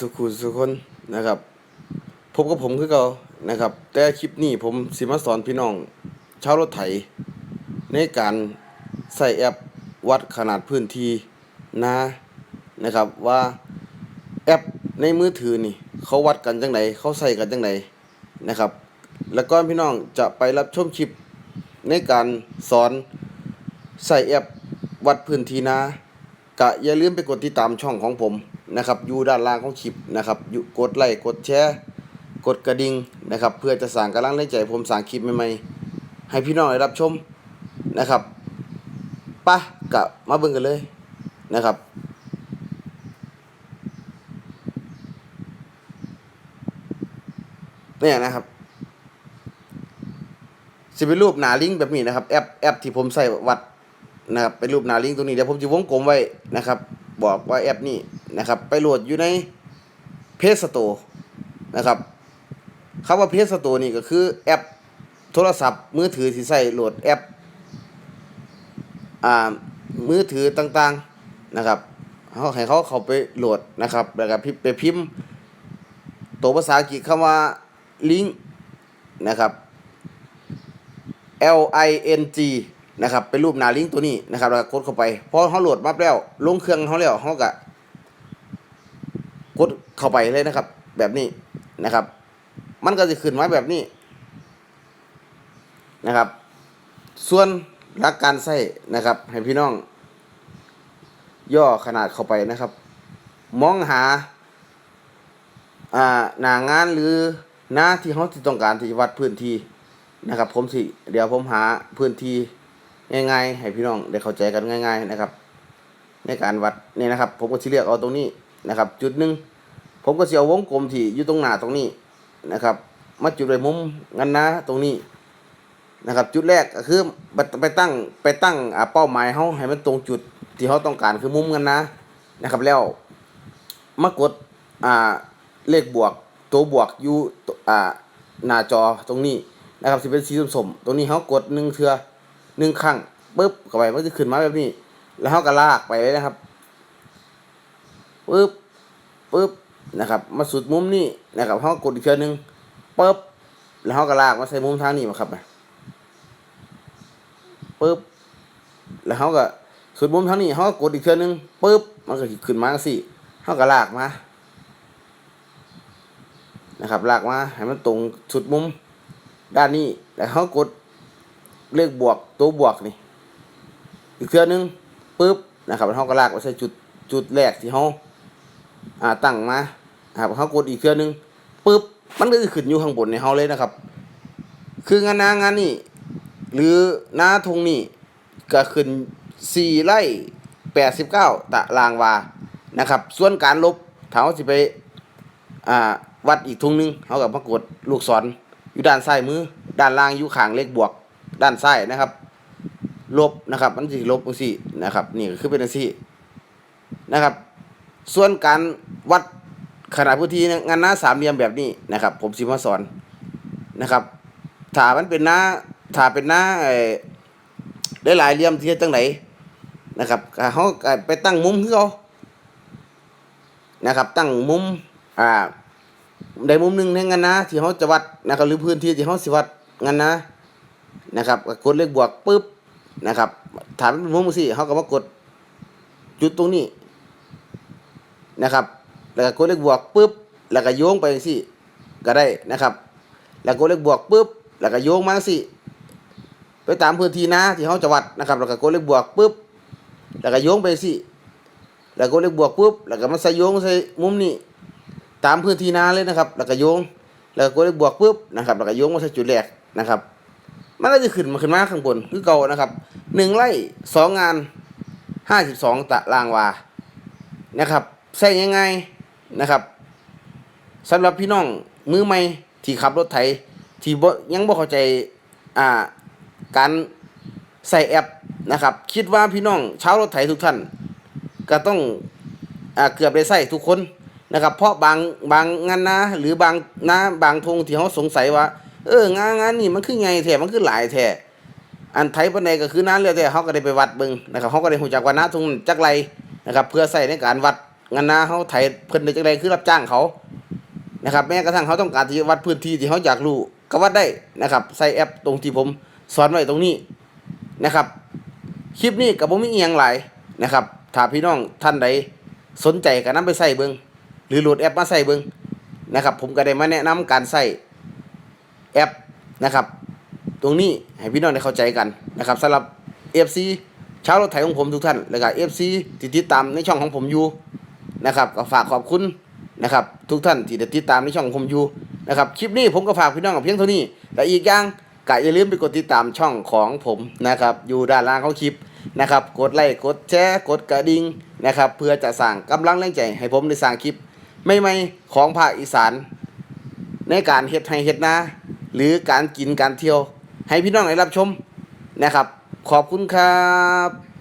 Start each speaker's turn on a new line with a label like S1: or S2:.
S1: สุขุสุคนนะครับพบกับผมคือเก่านะครับ แต่คลิปนี้ผมสิมาสอนพี่น้องชาวรถไถ ในการใส่แอปวัดขนาดพื้นที่นานะครับว่าแอปในมือถือนี่เขาวัดกันจังไดเขาใส่กันจังไดนะครับ แล้วก็พี่น้องจะไปรับชมคลิปในการสอนใส่แอปวัดพื้นที่นากะอย่าลืมไปกดติดตามช่องของผม นะครับอยู่ด้านล่างของคลิปนะครับยูกดไลค์กดแชร์กดกระดิ่งนะครับ เพื่อจะสั่งกำลังใจผมสั่งคลิปใหม่ๆให้พี่น้องได้รับชมนะครับปะกะมาเบิ่งกันเลยนะครับเนี่ยนะครับสิเป็นรูปหนาลิงแบบนี้นะครับแอปแอปที่ผมใส่วัดนะครับเป็นรูปหนาลิงตรงนี้เดี๋ยวผมจะวงกลมไว้นะครับ บอกว่าแอปนี้ นะครับ ไปโหลดอยู่ในเพจสโตร์นะครับคำว่าเพจสโตร์นี่ก็คือแอปโทรศัพท์มือถือที่ใส่โหลดแอปอ่ามือถือต่างๆนะครับเขาให้เขาเขาไปโหลดนะครับแล้วก็ไปพิมพ์ตัวภาษาอังกฤษคำว่าลิงก์นะครับ L I N G นะครับเป็นรูปหน้าลิงก์ตัวนี้นะครับแล้วกดเข้าไปพอเขาโหลดมาแล้วลงเครื่องเขาแล้วเขาก็ เข้าไปเลยนะครับ แบบนี้นะครับ มันก็จะขึ้นมาแบบนี้นะครับ ส่วนหลักการใส่นะครับ ให้พี่น้อง ย่อขนาดเข้าไปนะครับ มองหาอ่าหน้างานหรือหน้าที่เขาต้องการที่จะวัดพื้นที่นะครับ ผมสิเดี๋ยวผมหาพื้นที่ง่ายๆ ให้พี่น้องได้เข้าใจกันง่าย ๆ นะครับ ในการวัดนี่นะครับ ผมก็สิเลือกเอาตรงนี้นะครับ จุดหนึ่ง ผมก็เสิเอาวงกลมที่อยู่ตรงหน้าตรงนี้นะครับ มาจุดในมุมงันนะตรงนี้นะครับ จุดแรกก็คือไปตั้งไปตั้งเป้าหมายเขาให้มันตรงจุดที่เขาต้องการคือมุมงันนะนะครับแล้วมากดอ่าเลขบวกตัวบวกอยู่อ่าหน้าจอตรงนี้นะครับสิเป็นสีส้มๆตรงนี้เขากดหนึ่งเทือหนึ่งครั้งปึ๊บเข้าไปมันจะขึ้นมาแบบนี้ แล้วเขาก็ลากไปเลยนะครับปึ๊บปึ๊บ นะครับ มาสุดมุมนี้นะครับเขากดอีกเทือหนึงปึ๊บแล้วเขาก็ลากมาใส่มุมทางนี้มาครับปึ๊บแล้วเขาก็สุดมุมทางนี้เขาก็กดอีกเทือหนึงปึ๊บมันก็ขึ้นมาสิเขาก็ลากมานะครับลากมาให้มันตรงสุดมุมด้านนี้แล้วเขากดเลขบวกตัวบวกนี่อีกเครื่อนึงปึ๊บนะครับเขาก็ลากไปใส่จุดจุดแรกที่เขาอ่าตั้งมา ครับเขากดอีกเครื่องนึงปึ๊บมันก็จะขึ้นอยู่ข้างบนในเขาเลยนะครับ คืองานนางานนี่หรือหน้าทงนี่ก็ขึ้นสี่ไร่แปดสิบเก้าตารางวานะครับ ส่วนการลบถ้าสิไปอ่าวัดอีกทุงหนึงเขากับมากดลูกศรอยู่ด้านซ้ายมือ ด้านล่างอยู่ข้างเลขบวก ด้านซ้ายนะครับ ลบนะครับ มันสิลบจังซี่นะครับ นี่คือเป็นจังซี่นะครับ ส่วนการวัด ขนาดพื้นที่งานหน้าสามเหลี่ยมแบบนี้นะครับ ผมสิมาสอนนะครับถ้ามันเป็นหน้าถ้าเป็นหน้าเออได้หลายเหลี่ยมที่จังไดนนะครับเฮาไปตั้งมุมคือเขานะครับ ตั้งมุมอ่าได้มุมหนึ่งในงานนะที่เขาจะวัดนะครับหรือพื้นที่ที่เขาสิวัดงานนะนะครับกดเลขบวกปุ๊บนะครับถามเป็นมุมสิเขาก็มากดจุดตรงนี้นะครับ แล้วก็กดเลขบวกปุ๊บแล้วก็โยงไปสิก็ได้นะครับ แล้วกดเลขบวกปุ๊บแล้วก็โยงมาสิไปตามพื้นที่นะที่เขาจะวัดนะครับ แล้วก็กดเลขบวกปุ๊บแล้วก็โยงไปสิแล้วกดเลขบวกปุ๊บแล้วก็มาใส่โยงใส่มุมนี้ตามพื้นที่นาเลยนะครับ แล้วก็โยง แล้วก็กดเลขบวกปุ๊บนะครับแล้วก็โยงมาใส่จุดแรกนะครับมันก็จะขึ้นมาขึ้นมาข้างบนคือเก่านะครับหนึ่งไร่สองงานห้าสิบสองตารางวานะครับใส่ยังไง นะครับสำหรับพี่น้องมือใหม่ที่ขับรถไถที่ยังบ่เข้าใจอ่าการใส่แอปนะครับ คิดว่าพี่น้องชาวรถไถทุกท่าน ก็ต้องอ่าเกือบได้ใส่ทุกคนนะครับ เพราะบางบางงานนะหรือบางนะบางทงที่เขาสงสัยว่า เอองานงานนี่มันคือไงแท้มันคือหลายแท้อันไทยปานใดก็คือนั้นเลยแต่เขาก็ได้ไปวัดเบิ่งนะครับเขาก็ได้หูจักว่านะทงจักไรนะครับ เพื่อใส่ในการวัด งานนาเขาไถเพิ่นได้จังไดคือรับจ้างเขานะครับแม้กระทั่งเขาต้องการที่จะวัดพื้นที่ที่เขาอยากรู้ก็วัดได้นะครับใส่แอปตรงที่ผมสอนไว้ตรงนี้นะครับคลิปนี้ก็บ่มีอียงหลายนะครับถ้าพี่น้องท่านใดสนใจก็นำไปใส่เบิงหรือโหลดแอปมาใส่เบิงนะครับ ผมก็ได้มาแนะนำการใส่แอปนะครับ ตรงนี้ให้พี่น้องได้เข้าใจกันนะครับสำหรับ FC ชาวรถไถของผมทุกท่าน แล้วก็ FC ที่ติดตามในช่องของผมอยู่ นะครับก็ฝากขอบคุณนะครับทุกท่านที่ติดตามในช่องของผมอยู่นะครับคลิปนี้ผมก็ฝากพี่น้องกับเพียงเท่านี้และอีกอย่างก็อย่าลืมไปกดติดตามช่องของผมนะครับอยู่ด้านล่างของคลิปนะครับกดไลค์กดแชร์กดกระดิ่งนะครับเพื่อจะสร้างกำลังแรงใจให้ผมได้สร้างคลิปใหม่ๆของภาคอีสาน ในการเฮ็ดให้เฮ็ดนาหรือการกินการเที่ยว ให้พี่น้องได้รับชมนะครับ ขอบคุณครับ